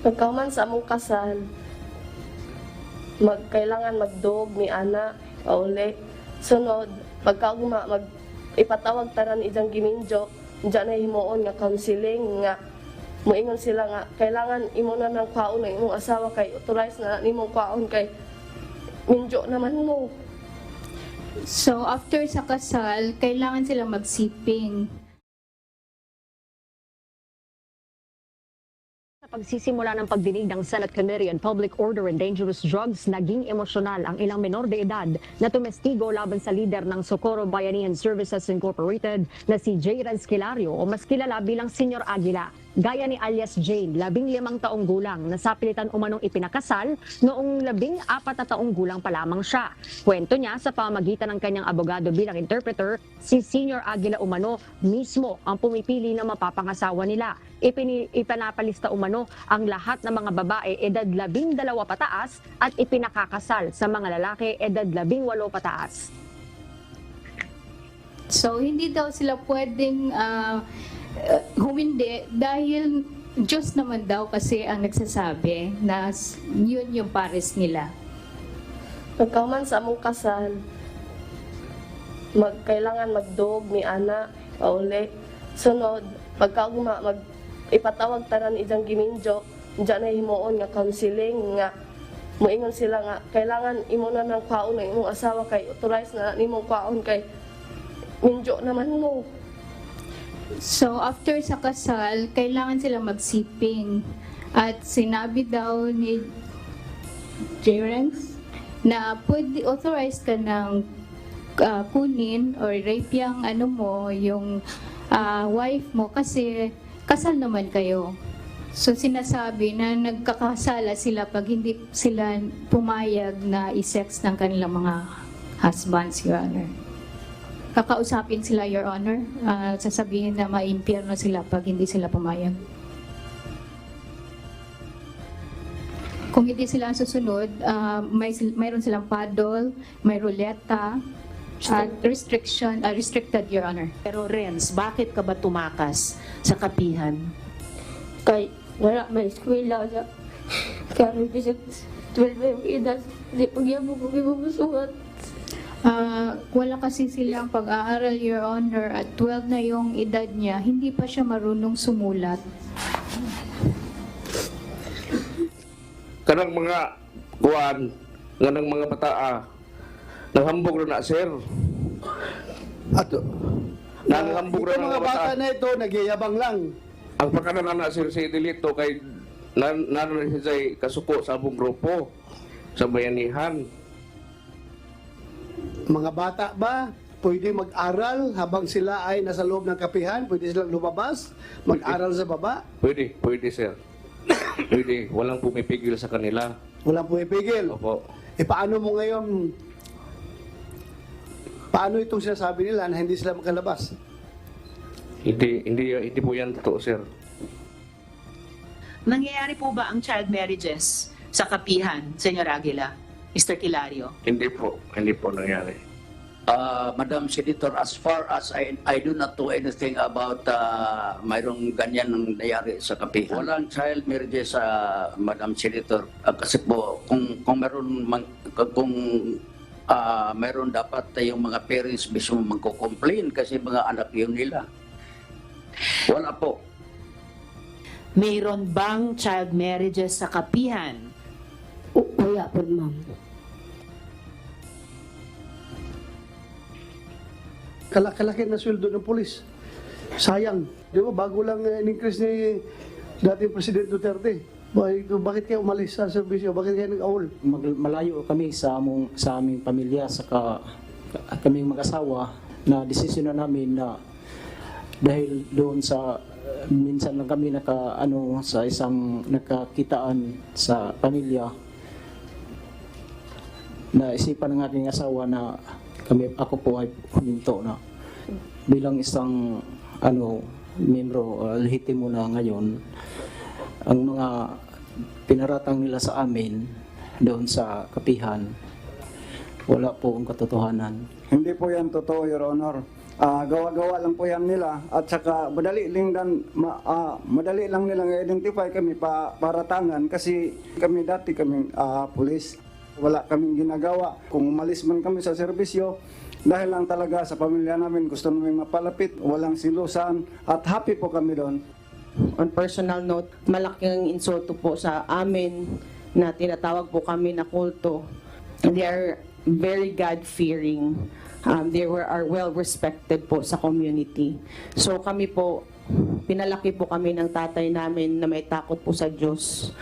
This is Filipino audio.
Pagkauman sa among kasal, mag, kailangan magdog ni ana, pauli. Sunod, pagkaugma, mag, ipatawag tanan ijang giminjo, dyan na himuon nga counseling nga muingon sila nga kailangan imo na ng kwaon ng imong asawa kay authorize na nimong kwaon kay minjo naman mo. So, after sa kasal, kailangan sila magsiping. Pagsisimula ng pagdinig ng Senate Committee on Public Order and Dangerous Drugs, naging emosyonal ang ilang menor de edad na tumestigo laban sa lider ng Socorro Bayanihan Services Incorporated na si J. Ranskilario o mas kilala bilang Senior Aguila. Gaya ni alias Jane, labing limang taong gulang na sapilitan umanong ipinakasal noong labing apat na taong gulang pa lamang siya. Kwento niya sa pamagitan ng kanyang abogado bilang interpreter, si Senior Aguila Umano mismo ang pumipili na mapapangasawa nila. Ipini, ipanapalista umano ang lahat ng mga babae edad labing dalawa pataas at ipinakakasal sa mga lalaki edad labing walo pataas. So, hindi daw sila pwedeng ah, eh, humindi dahil Diyos naman daw kasi ang nagsasabi na yun yung pares nila. Pagkauman sa among kasal, mag, kailangan magdog ni ana, pauli. Sunod, pagkaugma, mag, ipatawag tanan ijang giminjo, dyan na himuon nga counseling nga muingon sila nga kailangan imo na ng kwaon ng imong asawa kay authorize na nimong kwaon kay minjo naman mo. So, after sa kasal, kailangan sila magsiping. At sinabi daw ni Jerens na pwede authorized ka ng ah, kunin or rape yung ano mo, yung ah, wife mo kasi kasal naman kayo. So sinasabi na nagkakasala sila pag hindi sila pumayag na i-sex ng kanilang mga husbands, Your Honor. Kakausapin sila, Your Honor. Ah, sasabihin na maimpyerno sila pag hindi sila pumayag. Kung hindi sila susunod, ah, may, mayroon silang paddle, may ruleta, at restriction, ah, restricted, Your Honor. Pero Renz, bakit ka ba tumakas sa kapihan? kay wala may eskwela sa karon bisag 12 yung edad di pagyamo ko gibubusuhan Ah, wala kasi silang pag-aaral, Your Honor, at 12 na yung edad niya, hindi pa siya marunong sumulat. kanang mga kuan kanang mga bataa naghambog na na sir At naghambog ito na mga na bata bata na ito, nagyayabang lang. ang pagkanan na na sir si Delito kay nan nanon siya say kasuko sa abong grupo sa bayanihan Mga bata ba, pwede mag-aral habang sila ay nasa loob ng kapihan? Pwede silang lumabas, mag-aral sa baba? pwede pwede sir pwede walang pumipigil sa kanila Walang pumipigil. opo E paano mo ngayon, paano itong sinasabi nila na hindi sila makalabas? hindi hindi hindi po yan totoo sir Nangyayari po ba ang child marriages sa kapihan, Senyor Aguila? Mr. Kilario? hindi po hindi po nangyari Uh, Madam Senator, as far as I, I do not know anything about uh, mayroong ganyan ang nangyari sa kapihan. Walang child marriages sa Madam Senator. Uh, kasi po, kung, kung meron, man, kung uh, meron dapat yung mga parents mismo magko-complain kasi mga anak yun nila. Wala po. Mayroon bang child marriages sa kapihan? Wala po ma'am Kalaki-laki na sweldo ng polis. Sayang. Di ba, bago lang uh, in-increase ni dating President Duterte. Bakit, bakit kayo umalis sa serbisyo? Bakit kayo nag-awol? Malayo kami sa among sa aming pamilya saka kaming mag-asawa na desisyon na namin na dahil doon sa minsan lang kami naka ano sa isang nakakitaan sa pamilya na isipan ng aking asawa na kami ako po ay huminto na bilang isang ano membro uh, lehitimo na ngayon ang mga pinaratang nila sa amin doon sa kapihan, wala po ang katotohanan. Hindi po yan totoo, Your Honor. Ah, gawa-gawa lang po yan nila at saka madali lang dan ma, ah, madali lang nilang identify kami pa paratangan kasi kami dati kaming ah, pulis wala kaming ginagawa kung umalis man kami sa serbisyo dahil lang talaga sa pamilya namin gusto namin mapalapit walang silusan at happy po kami doon on personal note, malaking insulto po sa amin na tinatawag po kami na kulto. They are very God-fearing. Um, they were are well-respected po sa community. So kami po, pinalaki po kami ng tatay namin na may takot po sa Diyos.